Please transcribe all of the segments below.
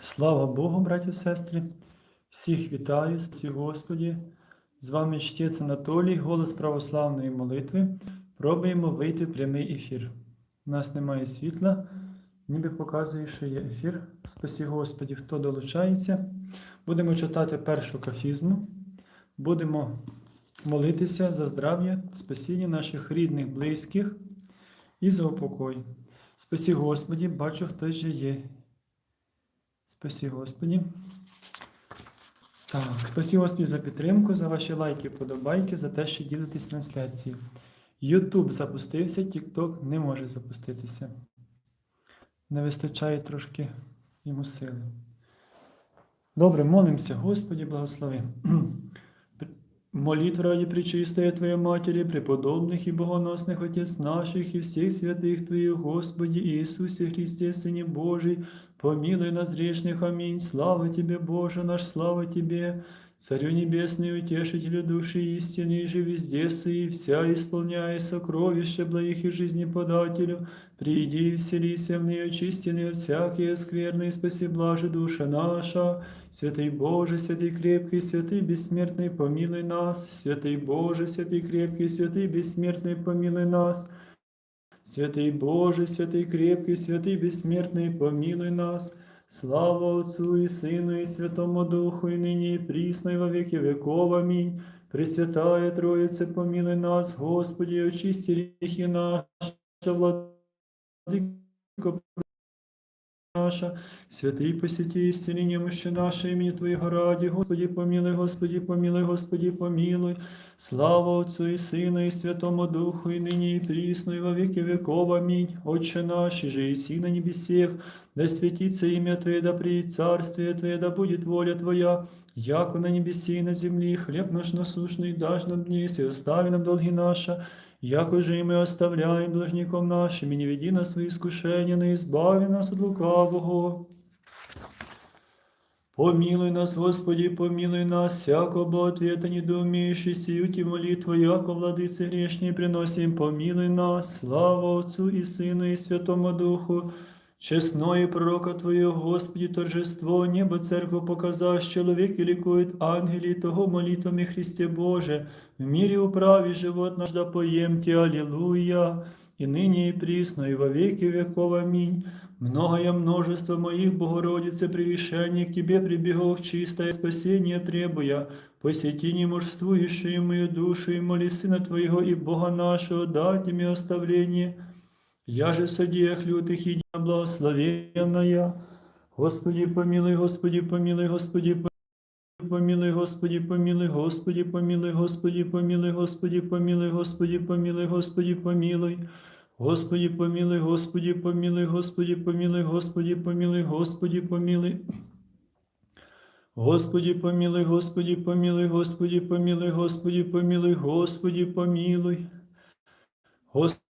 Слава Богу, браті і сестри! Всіх вітаю, всіх Господі! З вами чтець Анатолій, голос православної молитви. Пробуємо вийти в прямий ефір. У нас немає світла, ніби показує, що є ефір. Спасі Господі, хто долучається. Будемо читати першу кафізму, будемо молитися за здрав'я, спасіння наших рідних, близьких і за упокой. Спасі Господі, бачу, хтось же є. Спасі Господі. Так, спасі Господі за підтримку, за ваші лайки, подобайки, за те, що ділитесь трансляцією. Ютуб запустився, TikTok не може запуститися. Не вистачає трошки йому сили. Добре, молимося, Господі, благослови. Молитва ради пречистая Твоей Матери, преподобных и богоносных Отец наших и всех святых Твоих, Господи Иисусе Христе, Сыне Божий, помилуй нас грешных, аминь. Слава Тебе, Боже наш, слава Тебе, Царю Небесный, Утешителю души истины, и же везде и вся исполняя сокровище благих и жизни подателю, приди и вселися в нее очистенный от всякие скверны, и спаси блаже душа наша, Святий Боже, святий крепкий, святий безсмертний, помилуй нас, святий Боже, святий крепкий, святий безсмертний, помилуй нас. Святий Боже, святий крепкий, святий безсмертний, помилуй нас. Слава Отцу і Сину, і Святому Духу, і нині, і прісно, і во віки віков. Амінь. Пресвятая Троїце, помилуй нас, Господі, очисті ріхи наші, владико, наша, святий посвяті істині немощі наше імені Твоєго раді, Господі помилуй, Господі помилуй, Господі помилуй, слава Отцу і Сину, і Святому Духу, і нині, і прісно, і во віки веков. Амінь. Отче наш, и же иси на небесех, да святится имя Твое, да приедет царствие Твое, да будет воля Твоя, яко на небеси и на земли, хлеб наш насущный дашь нам днесь, и остави нам долги наши, Яко же и мы оставляем должником нашим, и не веди нас в свои искушения, но избави нас от лукавого. Помилуй нас, Господи, помилуй нас, всякого ответа недоумеющий, сию молитву, яко владыцы грешней приносим, помилуй нас, слава Отцу и Сыну и Святому Духу, Честное пророка Твоего, Господи, торжество, небо церковь показав, человек и ликует ангели, того молитвами Христе Боже, в мире управи живот наш да поемте, Аллилуйя, и ныне и присно, и во веки веков, аминь. Многое множество моих, Богородице, превышений к Тебе прибегов чистое спасение требуя, посети немужествующую мою душу, и моли Сына Твоего и Бога нашего, дать мне оставление, я же содеях лютых и благословенная. Господи, помилуй, Господи, помилуй, Господи, помилуй, Господи, помилуй, Господи, помилуй, Господи, помилуй, Господи, помилуй, Господи, помилуй, Господи, помилуй. Господи, помилуй, Господи, помилуй, Господи, помилуй, Господи, помилуй, Господи, помилуй. Господи, помилуй, Господи, помилуй, Господи, помилуй, Господи, помилуй, Господи, помилуй. Господи,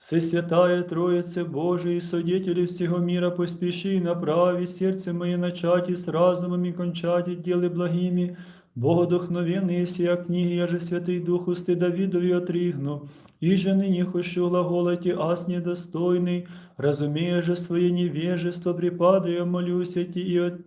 Всесвятая Троица Божия и Содетели всего мира, поспеши и направи сердце мое начати с разумом и кончати делы благими, Богодухновенные сия книги, я же Святый Дух усты Давидові отригну, и же ныне хочу глаголати ас недостойный, разумея же свое невежество, припадаю, молюся ти и от...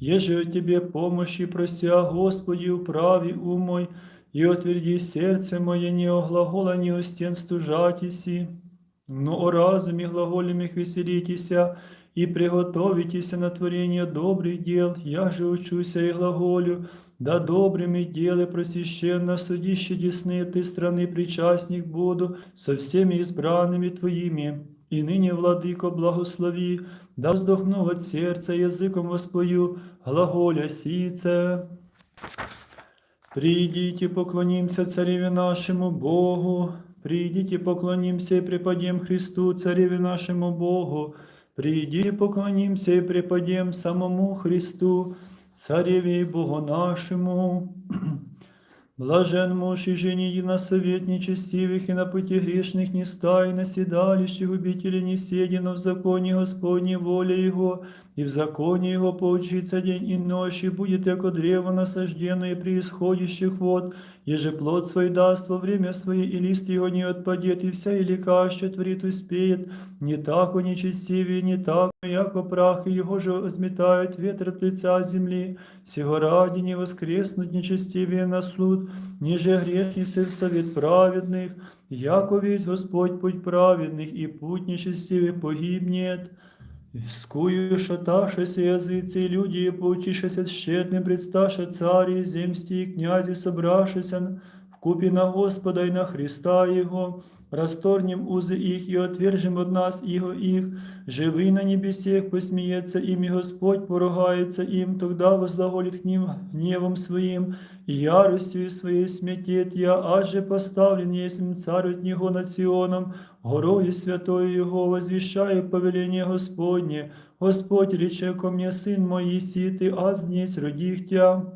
Еже от Тебе помощи прося, Господи, управи ум мой, и отверди сердце мое не о глагола, не о стен стужатися, но о разуме глаголем их веселитеся, и приготовитеся на творение добрых дел, я же учуся и глаголю, да добрыми делы просвященно судище десны ты страны причастник буду со всеми избранными Твоими. И ныне, Владыко, благослови, да вздохну от сердца языком воспою, глаголя сице. Придіть і поклонімся цареві нашому Богу, придіть і поклонімся і преподем Христу, цареві нашому Богу, придіть і поклонімся і преподем самому Христу, цареві Богу нашему. Блажен муж и жене на совет нечестивых, и на пути грешных не стай, на седалище губителей не седи, но в законе Господней воля Его, и в законе Его поучится день и ночь, и будет яко древо насажденное при исходящих вод, еже плод свой даст во время свое, и лист его не отпадет, и вся и лекаще творит успеет, не так он нечестивее, не так, но яко прах, и его же возметает ветер от лица земли, сего ради не воскреснуть нечестивее на суд, ниже грешницы в совет праведных, яко весь Господь путь праведных, и путь нечестивых погибнет. Вскую шаташися языцы, и люди, и поучишися тщетным, предсташа цари, земсти и князи, собравшися в купе на Господа и на Христа Его, расторгнем узы их и отвержем от нас Его их, живый на небесех посмеется ими Господь, поругается им, тогда возглаголит к ним гневом своим, и яростью своей сметет я, аж же поставлен есмь царь от Него над Сионом, горою святою Его возвещаю повеление Господне. Господь рече ко мне, сын мой, еси ты, аз днесь родих тя.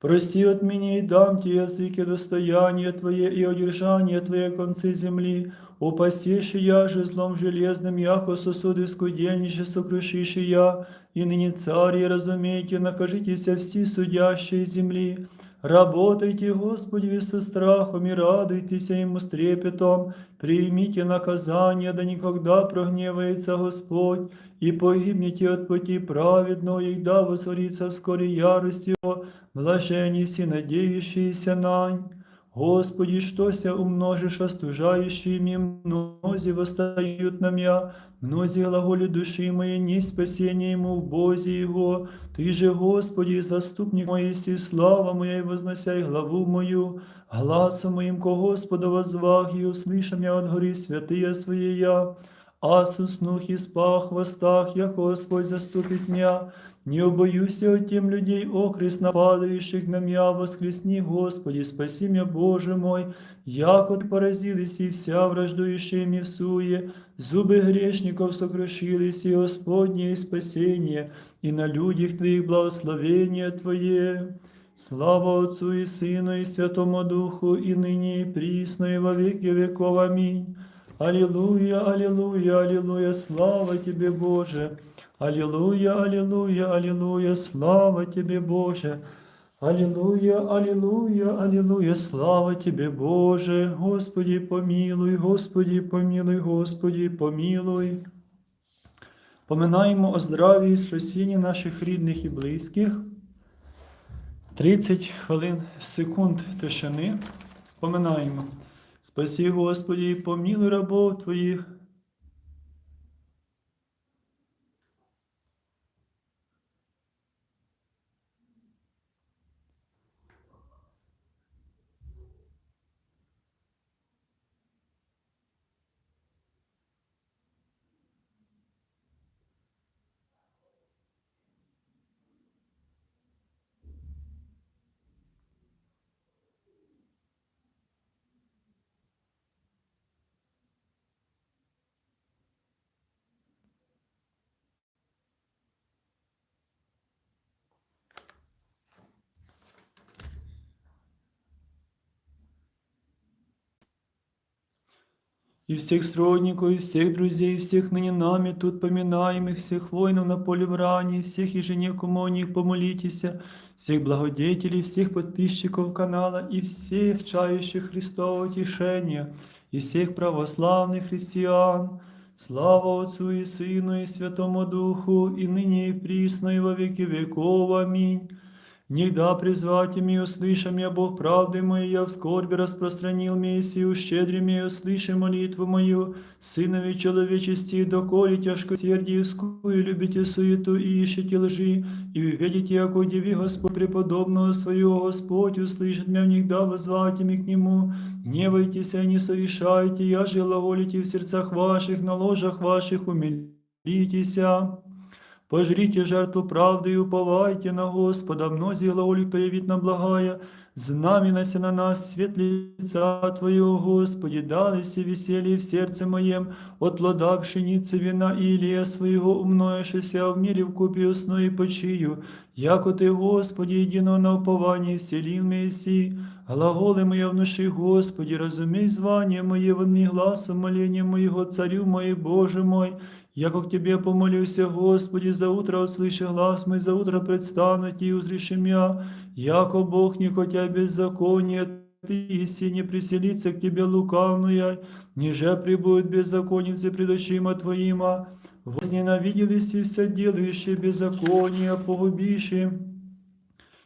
Проси от меня и дам тебе языки достояние Твое и одержание Твое концы земли. Упасишь я же злом железным, яко сосуды скудельнище сокрушишь я, и ныне цари, разумейте, накажитеся все судящие земли. Работайте, Господи, со страхом и радуйтесь ему с трепетом, примите наказание, да никогда прогневается Господь, и погибнете от пути праведного, и да возводится вскоре ярость его, блажени все надеющиеся нань. Господи, штося умножишь остужающими, мнози восстают на меня, мнози глаголи души моей, не спасение ему в Бозе Его. Ты же, Господи, заступник моей, си слава моя, и возносяй главу мою, гласом моим ко Господа возвах, и услышам я от гори святые своя. Ас уснух и спах в хвостах, я Господь заступит меня. Не убоюся от тем людей, окрест нападающих на меня, воскресни, Господи, спаси меня, Боже мой, як от поразились и вся враждующие ми в суе, зубы грешников сокрушились, и Господне спасение, и на людях Твоих благословение Твое. Слава Отцу и Сыну и Святому Духу, и ныне и присно, и во веки веков. Аминь. Аллилуйя, аллилуйя, аллилуйя, слава Тебе, Боже. Аллилуйя, аллилуйя, аллилуйя, слава Тебе, Боже. Аллилуйя, аллилуйя, аллилуйя, слава Тебе, Боже. Господи, помилуй, Господи, помилуй, Господи, помилуй. Поминаємо о здраві і спасінні наших рідних і близьких. 30 хвилин секунд тишини. Поминаємо. Спасі, Господи, помилуй рабов Твоїх. и всех сродников, и всех друзей, и всех ныне нами тут поминаемых, всех воинов на поле брани, всех ежене кому о них помолитесь, всех благодетелей, всех подписчиков канала и всех чающих Христова утешения, и всех православных христиан. Слава Отцу и Сыну и Святому Духу, и ныне и присно, и во веки веков. Аминь. Нигда призвати ми, услышам я Бог правды моей, я в скорби распространил Мессию, щедрим я услыши молитву мою, Сынови человечести, доколе тяжко сердискую, любите суету и ищете лжи, и увидите, як удиви Господь преподобного своего, Господь услышит меня нигда возвати ми к Нему, гневайтесь и не совершайте, я же глаголите в сердцах ваших, на ложах ваших умилитеся. Пожрите жертву правды и уповайте на Господа, мнози глаголи, кто явит нам благая, знаменася на нас свет лица Твоего, Господи, далися веселье в сердце моем, от плода пшеницы вина и илия своего умноешься в мире в купе усну и почию, яко Ты, Господи, едино на уповании вселил Мессии, глаголи моя внуши, Господи, разумей звание мое, вами гласом моления моего, Царю мой, Боже мой, Яко к Тебе помолюся, Господи, за утро услыши глаз мой, за утро предстану Ти, узреши мя, яко Бог не хотя беззаконие, Ты и не приселится к Тебе лукавная, ниже прибудет беззаконницы пред очима Твоима, возненавиделись и все делающие беззаконие, погубившие.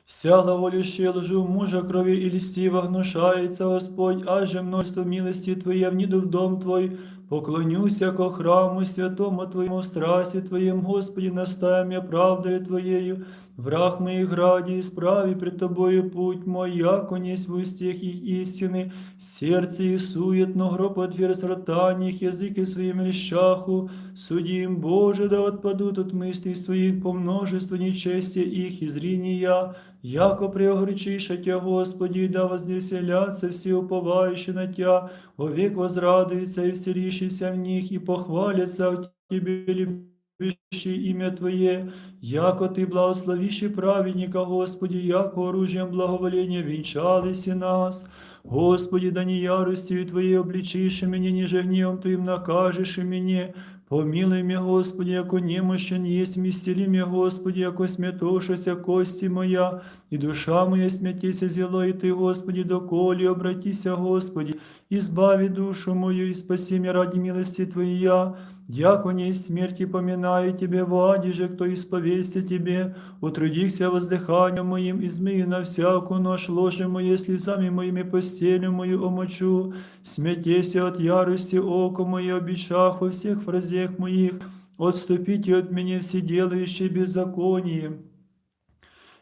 Вся глаголющая лжу мужа крови и льстиво гнушается Господь, аже множество милости Твоей вниду в дом Твой, поклонюся ко храму святому Твоему, в страсти Твоем, Господи, настаем я правдою Твоею, враг моих гради, исправи пред Тобою путь мой, яко несть в устях их истины, сердце их суетно, гроб отверз рта них, языки своим лещаху, судим, Боже, да отпадут от мыслей своих по множеству нечестия их и зрения, яко преогречиша Тя, Господи, да возвеселятся все уповающие на Тя, вовек возрадуются и вселишися в них, и похвалятся в Тебе, любящие имя Твое, яко Ты благословище праведника, Господи, яко оружием благоволения венчались и нас. Господи, да не яростью Твоей обличишь меня, ниже гневом Твоим накажешь и меня. Помилуй меня, Господи, яко немощен есть, исцели меня, Господи, яко смятошася кості моя, і душа моя смятіся зіло, і Ти, Господи, доколі обратися, Господи, избави душу мою, і спаси меня ради милости Твоя, яко не из смерти поминаю Тебе, вади же, кто исповесься Тебе, утрудихся воздыханием моим, измею на всяку нож ложе мое, слезами моими постелю мою омочу, смятеся от ярости око мое, обещах во всех фразех моих, отступите от меня все делающие беззаконие.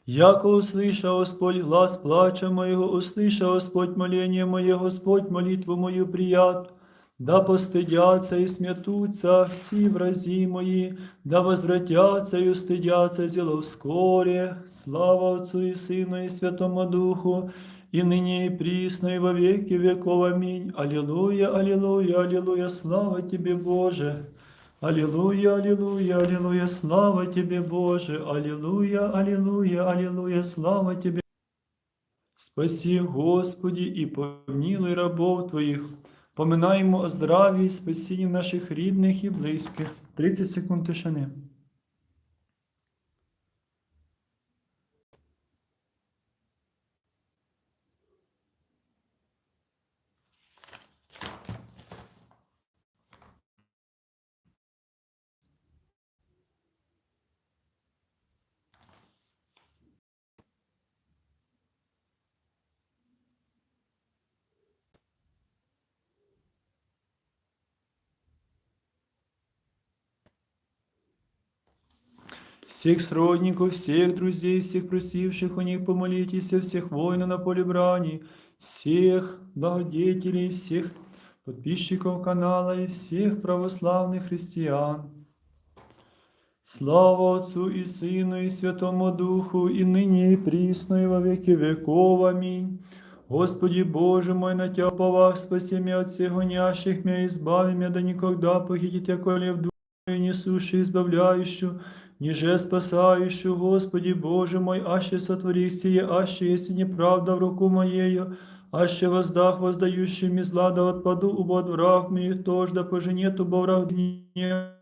Яко услыша Господь глаз плача моего, услыша Господь моление мое, Господь молитву мою прият, да постыдятся и смятутся все врази мои, да возвратятся и устыдятся зело вскоре. Слава Отцу и Сыну и Святому Духу, и ныне и присно, и во веки веков. Аминь. Аллилуйя, аллилуйя, аллилуйя, слава Тебе, Боже. Аллилуйя, аллилуйя, аллилуйя, слава Тебе, Боже. Аллилуйя, аллилуйя, аллилуйя, слава Тебе. Спаси, Господи, і помилуй рабов Твоїх. Поминаємо о здраві спасінні наших рідних і близьких. 30 секунд тишини. Всех сродников, всех друзей, всех просивших у них помолитесь, всех воинов на поле брани, всех благодетелей, всех подписчиков канала и всех православных христиан. Слава Отцу и Сыну и Святому Духу, и ныне и присно, и во веки веков. Аминь. Господи Боже мой, на Тя повах, спаси меня от всех гонящих меня, избави меня, да никогда похитить, коли в душу несущую, избавляющую, ниже спасающую, Господи Боже мой, аще сотвори сие, аще если неправда в руку моею, аще воздах воздающими зла, да отпаду, убо от враг моих, тож да поженет бо враг гнев